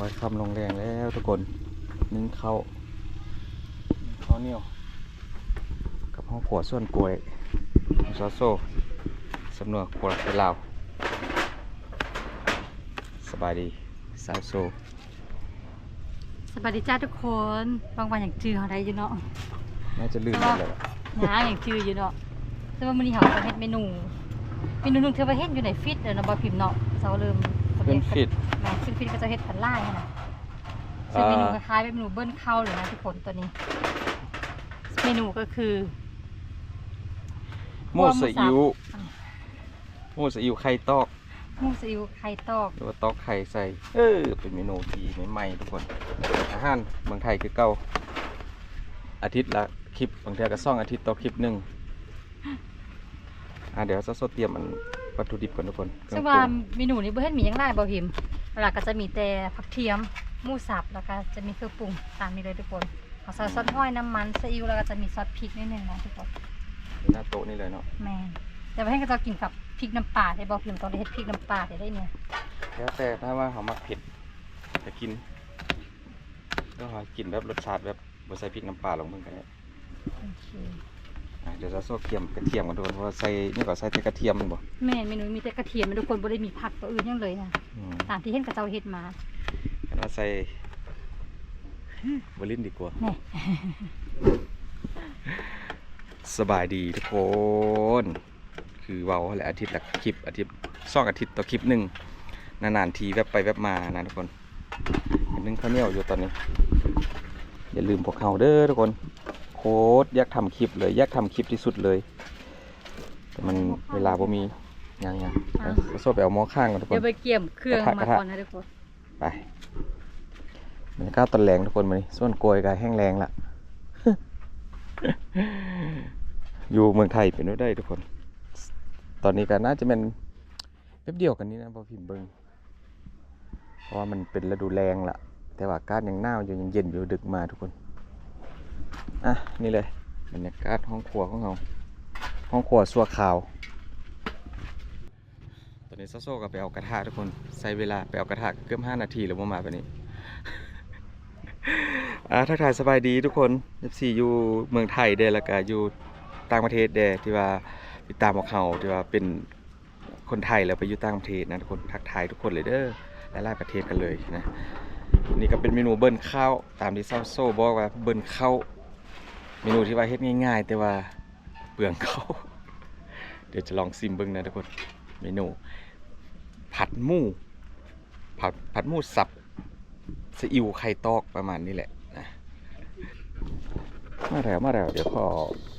คอยคำลงแรงแล้วทุกคนนึ่งข้าวนึ่งข้าวเหนียวกับห้องขวดส่วนกล้วยซอสโซ่สำนวนขวดเป็นลาวสบายดีสาวโซสวัสดีจ้าทุกคนบางวันอย่างจือเขาได้อยู่เนาะน่าจะลื่นหมดเลยล่ะนะอย่างจืออยู่เนาะแต่ว่ามื้อนี้เขาจะเฮ็ดเมนูเมนูหนึงเธอไปเฮ็ดอยู่ในฟิตเด้อเนาะบ่พิมพ์เนาะเซาเริ่ม เป็นฟิตแม่ซึ่งฟิตก็จะเฮ็ดผัดไล่นะซึ่งเมนูคล้ายๆเป็นเมนูเบิ้ลข้าวเลยนะทุกคนตัวนี้ เมนูก็คือโม่ซีอิ๊วโม่ซีอิ๊วไข่ตอกหมูซีอิ๊วไข่ตอกหรือว่าตอกไข่ใส่ เออเป็นเมนูที่ใหม่ๆทุกคน อาหารเมืองไทยคือเก่าอาทิตย์ละคลิปบางเทีก็ซ่องอาทิตย์ต่อคลิปหนึ่งอ่าเดี๋ยวจะสดเตรียมมัน วัตถุดิบก่อนทุกคนเครื่ซึ่องงว่าปรุงเมนูนี้บ่เฮ็ดมีหยังหลายบ่พิมพ์หลักก็จะมีแต่ผักเทียมหมูสับแล้วก็จะมีเครื่องปรุงตามนี้เลยทุกคนเอาใส่ซอสห้อยน้ำมันซีอิ๊วแล้วก็จะมีซอสพริกนิดนึงนะทุกคนหน้าโต๊ะนี่เลยเนาะแมนแต่ว่าให้ก็จะกินกับพริกน้ำปลาได้บอกพิมพ์ตอนได้เฮ็ดพริกน้ำปลาได้ได้เนี่ยแล้วแต่ถ้าว่าเขามักเผ็ดจะกินก็หากินแบบรสชาติแบบบใส่พริกน้ำปลาลงเพิ่งกันได้โอเคอะ เดี๋ยวจะโซ่เทียมกระเทียมกันทุกคนเพราะว่าใส่นี่ก็ใส่แต่กระเทียมมันบ่แม่นเมนูมีแต่กระเทียมทุกคนบ่ได้มีผักตัวอื่นหยังเลยนะอืมตามที่เห็นกับเจ้าเฮ็ดมางั้นเราใส่บลินดีกว่า แน่สบายดีทุกคน คือเว้าแหละอาทิตย์ละคลิปอาทิตย์สองอาทิตย์ต่อคลิปหนึ่งนานๆทีแวบไปแวบมานะทุกคนเห็นนึ่งข้าวเหนียวอยู่ตอนนี้ อย่าลืมพวกเขาเด้อทุกคน โคตรอยากทำคลิปเลยอยากทำคลิปที่สุดเลย แต่มันเวลาบ่มียังยังๆเอาเอาโซ่ไปเอาหม้อข้างกันทุกคเดี๋ยนวไปเกี่ยมเครื่องกระทะมากระทะก่อนนะทุกคนไปบรรยากาศตอนแรงทุกคนมานี่ส่วนโกยกายแห้งแรงละอยู่เมืองไทยเป็นไว้ได้ทุกคน ตอนนี้ก็น่าจะเป็นแป๊บเดียวกันนี้นะพอพิมพ์เบิงเพราะว่ามันเป็นฤดูแรงละแต่ว่าอากาศยังหนาวอยู่ยังเย็นอยู่ดึกมาทุกคน อะนี่เลยบรรยากาศห้องครัวของเราห้องครัวสัวขาว ตอนนี้โซโซ่ก็ไปเอากระทะทุกคนใช้เวลาไปเอากระทะเกือบ5นาทีแล้วมามาแบบนี้อ่าทักทายสบายดีทุกคน FC อยู่เมืองไทยเดแล้วก็อยู่ต่างประเทศเดที่ว่าติดตามพวกเขาที่ว่าเป็นคนไทยแล้วไปอยู่ต่างประเทศนะทุกคนทักทายทุกคนเลยเด้อหลายๆประเทศกันเลยนะนี่ก็เป็นเมนูเบิ้ลข้าวตามที่โซโซบอกว่าเบิ้ลข้าว เมนูที่ว่าเฮ็ดง่ายๆ แต่ว่าเปลืองเขาเดี๋ยวจะลองซิมเบิ้งนะทุกคน เมนู ผัดหมูผัดผัดหมูสับซีอิ๊วไข่ตอกประมาณนี้แหละนะมาแล้วมาแล้วเดี๋ยวขอ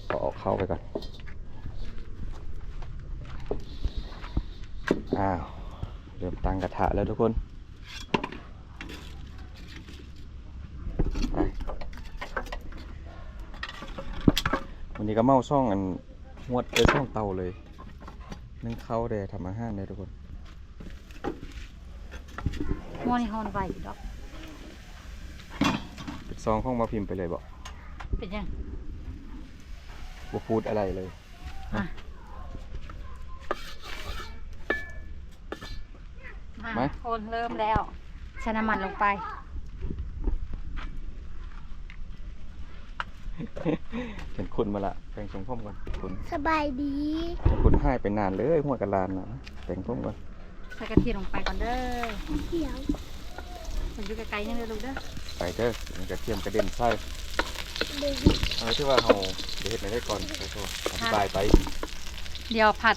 ขอเอาเข้าไปก่อนอ้าวเริ่มตั้งกระทะแล้วทุกคนไปวั นนี้ก็เมาซ่องอันหวดไปซ่องเตาเลยนึ่งข้าวเดทำอาหารเลยทุกคนหม้อนี่ฮอนไวอยู่ดอกปิดซองห้องมาพิมพ์ไปเลยบอกเป็นยังว่าพูดอะไรเลย อะมา คนเริ่มแล้วใช้น้ำมันลงไป เห็นคุณมาละแต่งทรงผมก่อนคุณสบายดีเห็นคุณให้ไปนานเลยหัวกะลานนะแต่งผมก่อนใส่กระเทียมลงไปก่อนเด้อเขียวมันอยู่ไกลๆนี่เลยลูกเด้อไปเด้อมันจะเทียมกระเด็นใส่เด็กเอาที่ว่าเราเดี๋ยวเห็นอะไรได้ก่อนไปโทษอธิบายไป เดี๋ยวผัด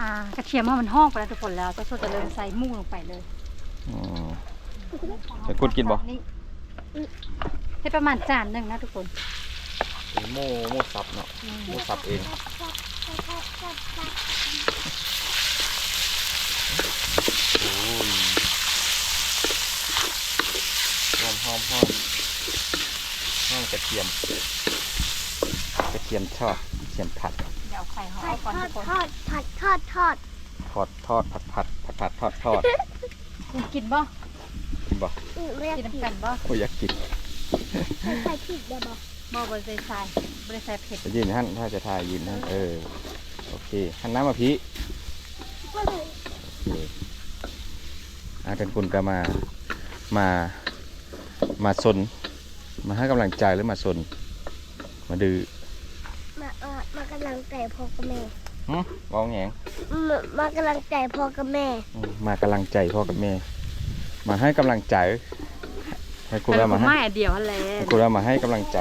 อ่ากระเทียมให้มันหอกไปแล้วทุกคนแล้วเจะส่วนจะเริ่มใส่หมูลงไปเลยอืมเดี๋ยวคุณกินบ่นี่ ให้ประมาณจานหนึ่งนะทุกคนเป็นโม่โม่สับเนาะโม่สับเองโอ้ยหอมหอมหอมหอมกระเทียมกระเทียมทอดกระเทียมผัดเดี๋ยวเอาไข่ห่อผัดก่อนทอทุดกคนทอดผัดทอดทอดทอดทอดผัดผัดผัดผัดทอดทอดคุณกินบ่กินบ่อืมเรียกกินผิดน้ำกันบ่โอ้ยอยากกิน ใส่ผิดได้บอกบ่บริใส่ใส่บริใส่เผ็ดจะยืนหั่นถ้าจะทายยืนหั่นเออโอเคหั่นน้ำมาพีว่าเลยโอเคอากันคุณก็มามามาสนมาให้กำลังใจหรือมาสนมาดื้อมาเออมากำลังใจพ่อกับแม่หึเว้าแหงมามากำลังใจพ่อกับแม่อืมมากำลังใจพ่อกับแม่ มาให้กำลังใจ ให้กูแต่ว่าผมามให้ไม่อันเดียวแหละให้กูว่ามาให้กำลังใจ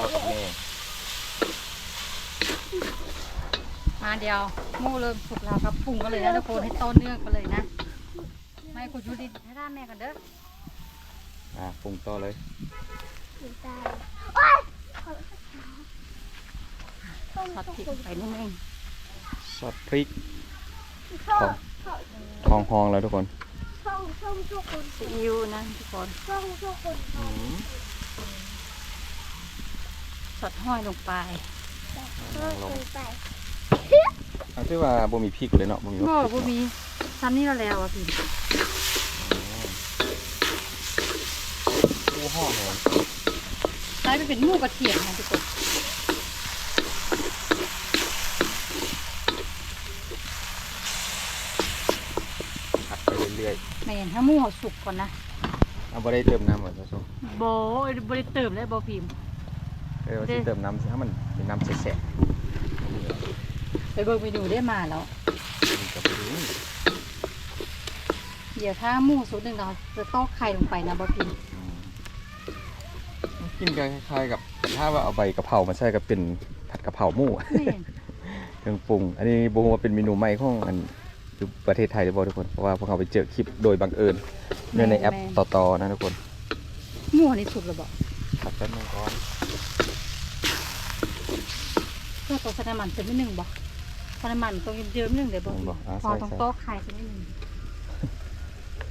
พ่อกับแม่มาเดียวหมูเริ่มสุกแล้วครับปรุงกันเลยนะทุกคนให้ต้นเนื่องกันเลยนะ ไม่กูยูดิให้ด้านแม่กันเด้ออะปรุงต่อเลยถึงตายโอ๊ยขอต้องทอดพริกไปนิดนึงซอสพริกช่องช่องทองหองแล้วทุกคน ช่องช่องทุกคนซีอิ๊วนะทุกคนช่องทุกคนสดห้อยลงไปช่องคนไปเอาที่ว่าบ่มีพริกเลยเนาะบ่มีก็พริกบ่มีซ้ำนี่แล้วแล้วอะพี่หมูห่อหอมใช้ไปเป็นหมูกระเทียมนะทุกคน ผัดไป เรื่อยแม่นถ้าหมูเขาสุกก่อนนะๆเอาบ่ได้เติมน้ำเหมือนซะซุโบบ่ได้เติมเลยบ่พิมพ์เออว่าสิเติมน้ำให้มันเป็นน้ำแฉะไปเบิ่งเมนูได้มาแล้วๆมันก็บ่รู้เดี๋ยวถ้าหมูสุกหนึ่งเราจะตอกไข่ลงไปนะบ่พิมพ์อืมกินกันคล้ายๆกับถ้าว่าเอาใบกะเพรามาใส่ก็เป็นผัดกะเพราหมู แม่นเครื่องปรุง อันนี้บ่ฮู้ว่าเป็นเมนูใหม่ของอัน อยู่ประเทศไทยหรือบ่ทุกคนเพราะว่าพวกเขาไปเจอคลิปโดยบังเอิญเนื่องในแอปต่อๆนะทุกคนหมูอันนี้สุกแล้วบ่ผัดแป๊บนึงก่อนเพื่อตัวใส่น้ำมันสักนิดหนึงบ่เพราะน้ำมันต้องเยอะๆนิดหนึงเดี๋ยวบ่พิมพ์พอต้องตอกไข่สักนิดหนึง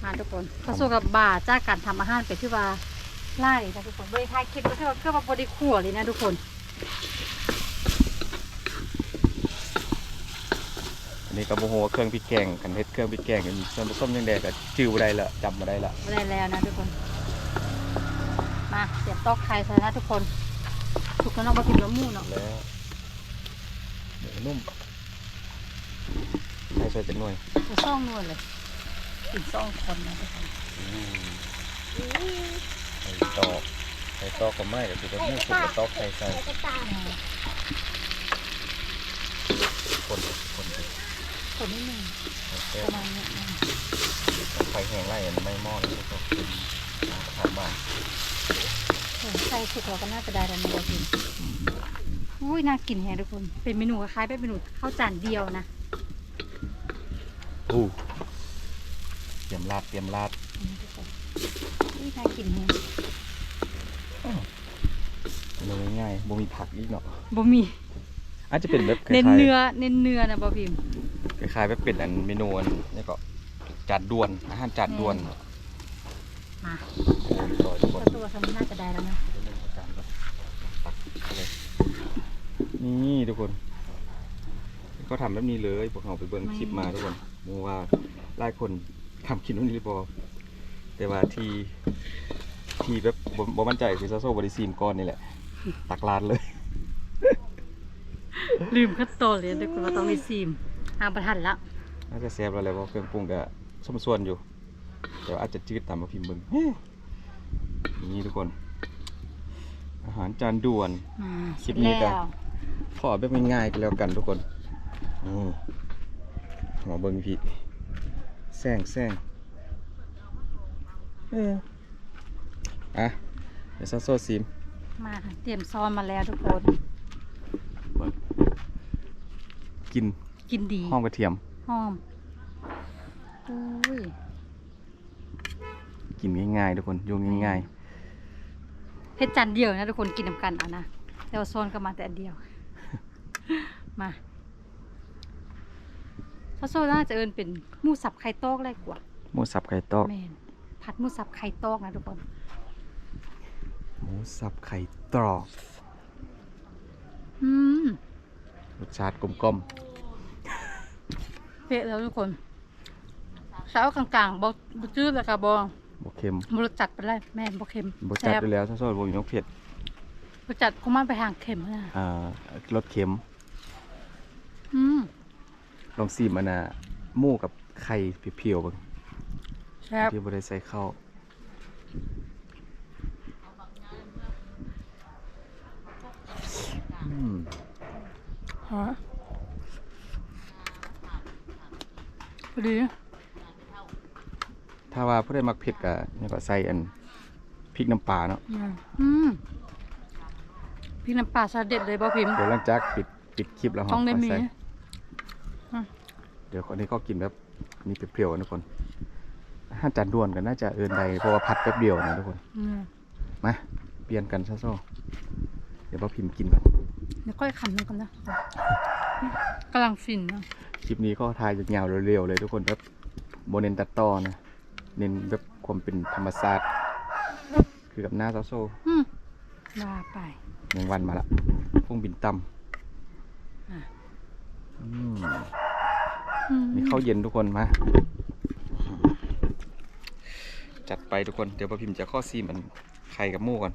มาทุกคนผสมกับบาจากการทำอาหารไปที่ว่าไล่นะทุกคนบริทายคลิปก็คือว่าเพื่อมาบริขั่วเลยนะทุกคน อันนี้ก็บ่ฮู้ว่าเครื่องพริกแกงกันเฮ็ดเครื่องพริกแกงกันมีส่วนผสมจังไดก็จื้อบ่ได้ละจำบ่ได้ละไม่ได้แล้วนะทุกคน มาเสียบตอกไข่ใส่นะทุกคนถูกกันเนาะมาพิมพ์แล้วหมูเนาะแล้วเดี๋ยวนุ่มใส่ใส่เป็นหน่วยจะซ่องนวลเลยกินซ่องคนนะทุกคนใส่ตอกใส่ตอกก็ไม่ก็คือแบบหมูสุกแล้วตอกใส่ใส่ กระต่าย อ่า คนคน ค นนิดหนึงใส่ประมาณเนี้ยอ่าไฟแห้งไล่อันไม่มอดแล้วก็เป็นทางบ้านโอ้ยใส่สุกเราก็น่าจะได้แล้วนะมาพิมพ์อุ้ยน่ากินแฮะทุกคน เป็นเมนูคล้ายๆเป็นเมนูข้าวจานเดียวนะอู้เตรียมราดเตรียมราดอืมทุกคนอุ้ยน่ากินแฮะเนื้อง่ายๆบ่มีผักอีกเนาะบ่มีอาจจะเป็นแบบคล้ายๆเน้นเนื้อเน้นเนื้อนะบ่พิมพ์ คล้ายๆแบบเป็นอันเมนูอันนี่ก็จานด่วนอาหารจานด่วนมาโอ้ยต่อยทุกคตัวนตัวทำน่าจะได้แล้วนะนี่ทุกคนก็ทำแบบนี้เลยพวกเราไปเบิ่งคลิปมาทุกคนมูว่าหลายคนทำกินนู่นนี่บอแต่ว่าที่ที่แบบบ่บ่มั่นใจคือซาโซบริซีมก้อนนี่แหละ ตักลานเลย ลืมขั้นตอนเลยทุกคนว่าต้องมีซีม หาประทันละน่าจะแซ่บแล้วแหละเพราะเครื่องปรุงก็สมส่วนอยู่แต่ว่าอาจจะจืดตามมาพิมพ์เบิ่งนี่ทุกคน อาหารจานด่วนมาคลิปนี้ก็ แล้วขอแบบง่ายๆกันแล้วกันทุกคนนี่หมอเบิ้งพี่แซงแซงเอออะเดี๋ยวซาโซซิมมาเตรียมซอนมาแล้วทุกคน กิน กินดีหอมกระเทียมหอมอุ้ยกินง่ายๆทุกคนอยุ่งง่ายเฮ็ดจานเดียวนะทุกคนกินน้ำกันเอานะแต่ว่าซอนก็มาแต่อันเดียว มาซาโซน่าจะเอินเป็นหมูสับไข่ตอกเลยกว่าๆหมูสับไข่ตอกแมนผัดหมูสับไข่ตอกนะทุกคนหมูสับไข่ตรอกอืมรสชาติกลมเเป๊ะแล้วทุกคนสาวกลางๆบ่บ่จืดแล้วค่ะบ่บเค็มบ่รสจัดไปเลยแม่บ่เค็มบจัดไปแล้วถ้าซอยบ่มีนกเผ็ดบ่จัดคงมันไปทางเค็มนะอ่ารสเค็มอืมลองซีมันนะหมูกับไข่เพียวๆบิ่งที่บ่ได้ใส่เข้าอืมฮะ ดีถ้าว่าผู้ใดมักเผ็ดก็นี่ก็ใส่อันพริกน้ำปลาเนาะอืมพี่น้ำปลาซาเด็ดเลยบ่พิมพ์เดี๋ยวหลังจากปิดปิดคลิปแล้วต้องได้มีค่ยใส่เดี๋ยวคนนี้ก็กินแบบมีเปรี้ยวๆนะทุกคนอาหารจานด่วนกันน่าจะเอินใดเพราะว่าพัดแป๊บเดียวนะทุกคนอืมมาเปลี่ยนกันซะโซ่เดี๋ยวพ่อพิมพ์กินก่อนเดี๋ยวค่อยคำนึงกันนะ กำลังฟินนะคลิปนี้ก็ถ่ายยาวๆเร็วๆเลยทุกคนแบบโบเน้นตัดต่อนะ เน้นแบบความเป็นธรรมชาติคือกับหน้าซาโซ่อืมว่าไปแมงวันมาละพุ่งบินต่อะำอืมอืมมีข้าวเย็นทุกคนมา จัดไปทุกคน เดี๋ยวพ่อพิมพ์จะข้อซีมันไข่กับหมูก่อน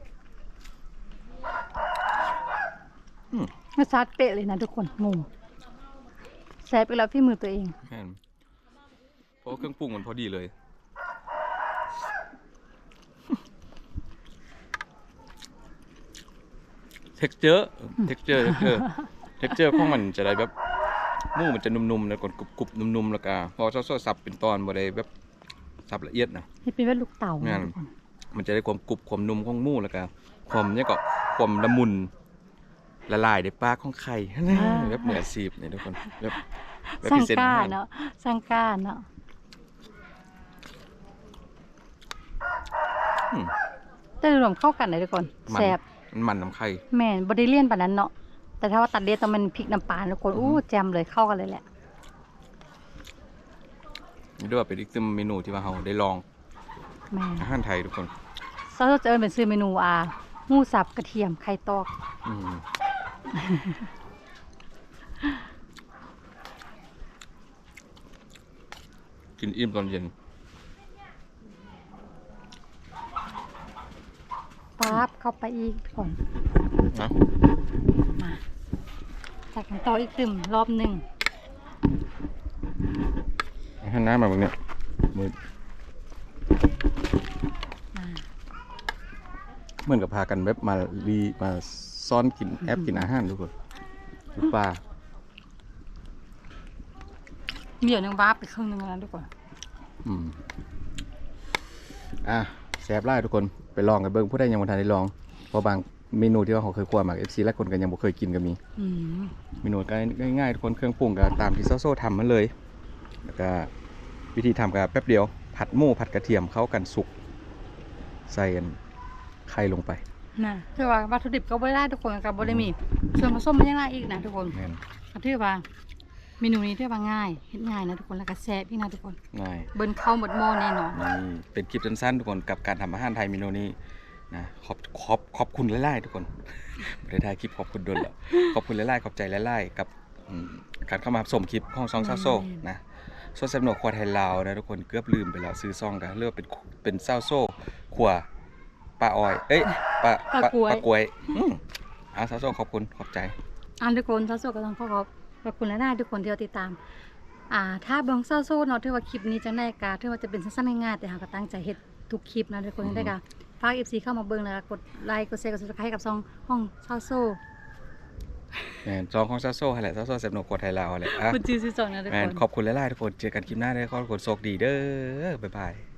รสชาติเป๊ะเลยนะทุกคนงงแซ่บไปแล้วพี่มือตัวเองแม่นเพราะว่าเครื่องปรุงมันพอดีเลย texture texture texture texture ของมันจะได้แบบหมูมันจะนุ่มๆแล้วก่อนกรุบๆนุ่มๆแล้วก็พอซอสๆสับเป็นตอนบ่ได้แบบสับละเอียดนะนี่เป็นแบบลูกเต่าแม่นะนทุกคนมันจะได้ความกรุบความนุ่มของหมูแล้วก็ความเนี่ยก็ความละมุน ละลายในปากของไข่แบบเหนือซีบเนี่ยทุกคนแบบแบบสร้างพิเศษกล้ามากเนาะสร้างกล้าเนาะอืมแต่รวมเข้ากันเลยทุกคนมันแซ่บมันมันน้ำไข่แม่นบไดิเลียนปานนั้นเนาะแต่ถ้าว่าตัดเลียนต้องมันพริกน้ำปลาทุกคนอู้แจมเลยเข้ากันเลยแหละนี่ด้วยว่าเป็นอีกหนึ่งเมนูที่ว่าเราได้ลองแม่นอาหารไทยทุกคนซอสจะเอิ้นเป็นซื้อเมนูอ่าหมูสับกระเทียมไข่ตอกอืม กินอิ่มตอนเย็นปั๊บเข้าไปอีกทุกคนนะมาตักกันต่ออีกตึมรอบหนึ่งอาหารน้ำมาแบบเนี้ยมือมาเหมือนกับพากันแบบมารีมา ซ้อนกินแอปกินอาหารทุกคนหรือปลามีอยู่หนึ่งวาบไปครึ่งหนึงแล้วนะทุกคนอืมอะแซ่บไล่ทุกคนไปลองกันเบิ่งผู้ใดยังบ่ทันได้ลองเพราะบางเมนูที่ว่าเขาเคยคั่วมา FC และคนก็ยังบ่เคยกินก็มีอืมเมนูก็ง่ายๆทุกคนเครื่องปรุงก็ตามที่โซโซ่ทำมาเลยแล้วก็วิธีทำก็แป๊บเดียว ผัดหมูผัดกระเทียมเข้ากันสุกใส่อันไข่ลงไป นะคือว่าวัตถุดิบก็ไม่ได้ทุกคนกับบได้มีส่วนผสมมันยังไงอีกนะทุกคนแม่นก็ถือว่าเมนูนี้ถือว่าง่ายเฮ็ดง่ายนะทุกคนแล้วก็แซ่บอีกนะทุกคน ง่าย เบิ้นเข้าหมดหม้อแน่นอน นี่เป็นคลิปสั้นๆทุกคนกับการทำอาหารไทยเมนูนี้นะขอบขอบขอบคุณหลายๆทุกคน ไม่ได้ถ่ายคลิปขอบคุณโดนหรอกขอบคุณหลายๆขอบใจหลายๆกับอืมการเข้ามาชมคลิปของซองซาโซนะโซเซมโนครัวไทยลาวนะทุกคนเกือบลืมไปแล้วซื้อซองกันเรียกว่าเป็นเป็นซาโซครัว ปลาออย เอ้ยปลาปลากล้วยอืมอะซาโซขอบคุณขอบใจ อันทุกคนซาโซก็ต้องขอขอบขอบคุณและได้ทุกคนที่เราติดตาม อ่า ถ้าเบิ่งซาโซเนาะถือว่าคลิปนี้จังได้กาถือว่าจะเป็นสั้นๆง่ายๆแต่หาก็ตั้งใจเฮ็ดทุกคลิปนะทุกคนอือฮึ ได้กาฝาก FC เข้ามาเบิ่งแล้วก็กดไลค์กดแชร์กด Subscribe ให้กับซองห้องซาโซแม่นซองของซาโซแหละซาโซเซมโนครัวไทยลาวแหละอะคุณชื่อซิซองนะทุกแม่คนนขอบคุณหลายๆทุกคนเจอกันคลิปหน้าได้อขอบคุณโชคดีเด้อบ๊ายบาย